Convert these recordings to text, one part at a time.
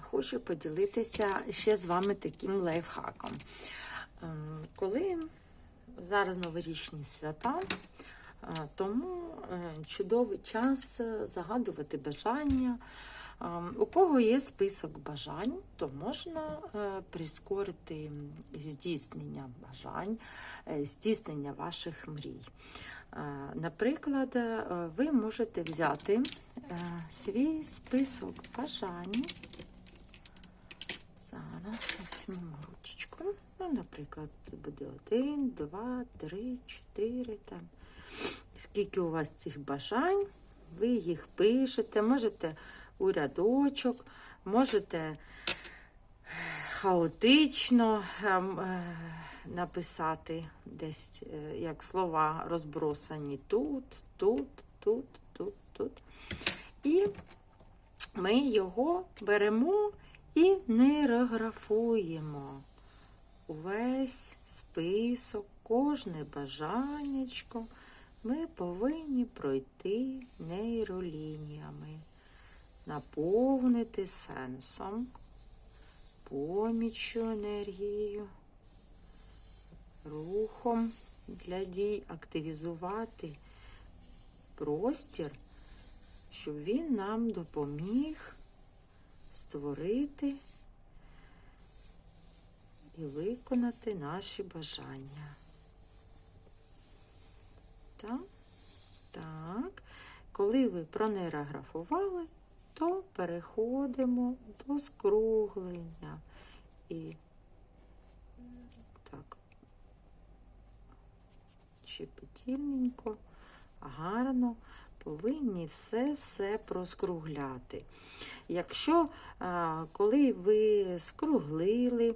хочу поділитися ще з вами таким лайфхаком. Е, Коли зараз новорічні свята, е, тому е, чудовий час загадувати бажання. Е, У кого є список бажань, то можна е, прискорити здійснення бажань, здійснення ваших мрій. Наприклад, ви можете взяти свій список бажань. Ручечку. Ну, наприклад, буде один, два, три, чотири. Там. Скільки у вас цих бажань, ви їх пишете, можете у рядочок, можете хаотично ем, е, написати десь е, як слова розбросані тут, тут, тут, тут, тут. І ми його беремо і нейрографуємо. Увесь список, кожне бажаннячко ми повинні пройти нейролініями, наповнити сенсом, поміччю енергією, рухом для дій, активізувати простір, щоб він нам допоміг створити і виконати наші бажання. Так, так. Коли ви пронейрографували, то переходимо до скруглення. І так, щепетільненько, гарно повинні все-все проскругляти. Якщо коли ви скруглили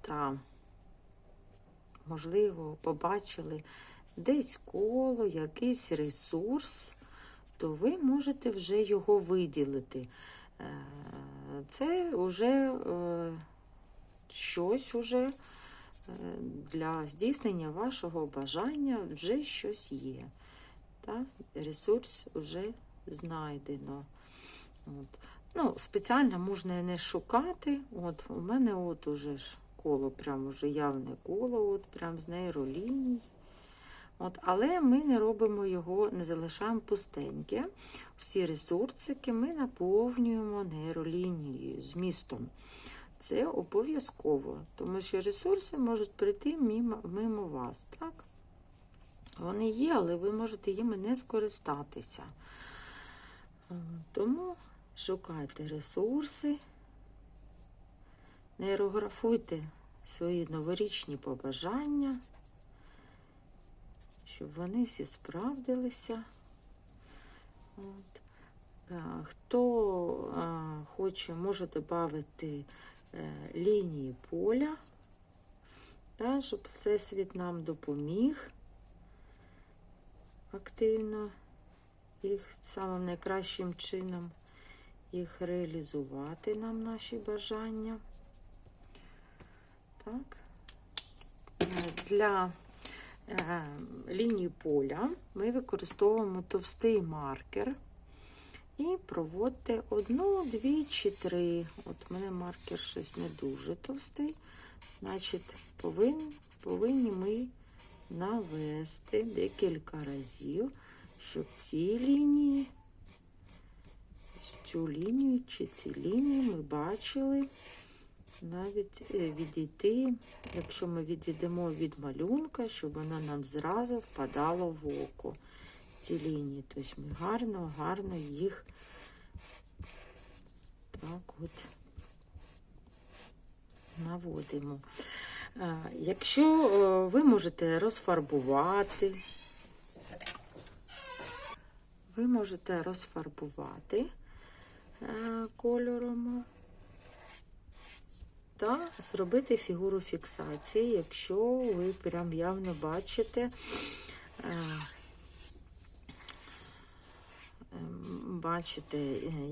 та, можливо, побачили десь коло, якийсь ресурс, то ви можете вже його виділити. Е, Це вже е, щось уже е, для здійснення вашого бажання вже щось є. Так? Ресурс вже знайдено. От. Ну, Спеціально можна не шукати. От, У мене от уже ж коло, прям уже явне коло, от, прям з нейроліній. От, але ми не робимо його, не залишаємо пустеньке. Всі ресурсики ми наповнюємо нейролінією, змістом. Це обов'язково, тому що ресурси можуть прийти мимо, мимо вас. так? Вони є, але ви можете їми не скористатися. Е, Тому шукайте ресурси, нейрографуйте свої новорічні побажання, щоб вони всі справдилися. От. Е, Хто е, хоче, може додати лінії поля, та, щоб Всесвіт нам допоміг активно їх самим найкращим чином їх реалізувати нам наші бажання. Так. Е, Для е, лінії поля ми використовуємо товстий маркер і проводьте одну, дві чи три. От у мене маркер щось не дуже товстий. Значить, повинні, повинні ми навести декілька разів, щоб ці лінії, цю лінію чи ці лінії ми бачили навіть е, відійти, якщо ми відійдемо від малюнка, щоб вона нам зразу впадала в око. Ці лінії. Тобто ми гарно, гарно їх так от наводимо. Якщо е, ви можете розфарбувати, ви можете розфарбувати е, кольором та зробити фігуру фіксації, якщо ви прям явно бачите е, бачите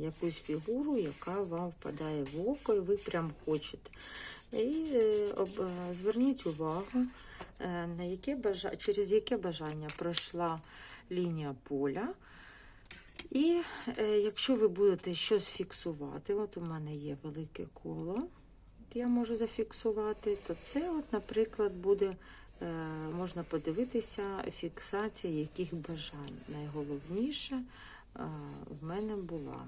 якусь фігуру, яка вам впадає в око, і ви прям хочете. І зверніть увагу, е, на яке бажа... через яке бажання пройшла лінія поля. І е, якщо ви будете щось фіксувати, от у мене є велике коло, я можу зафіксувати, то це, от, наприклад, буде, е, можна подивитися, фіксація яких бажань. Найголовніше е, в мене була.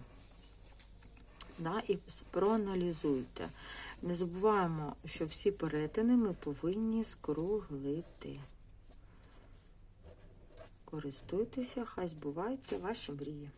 Да, і проаналізуйте. Не забуваємо, що всі перетини ми повинні скруглити. Користуйтеся, хай збуваються ваші мрії.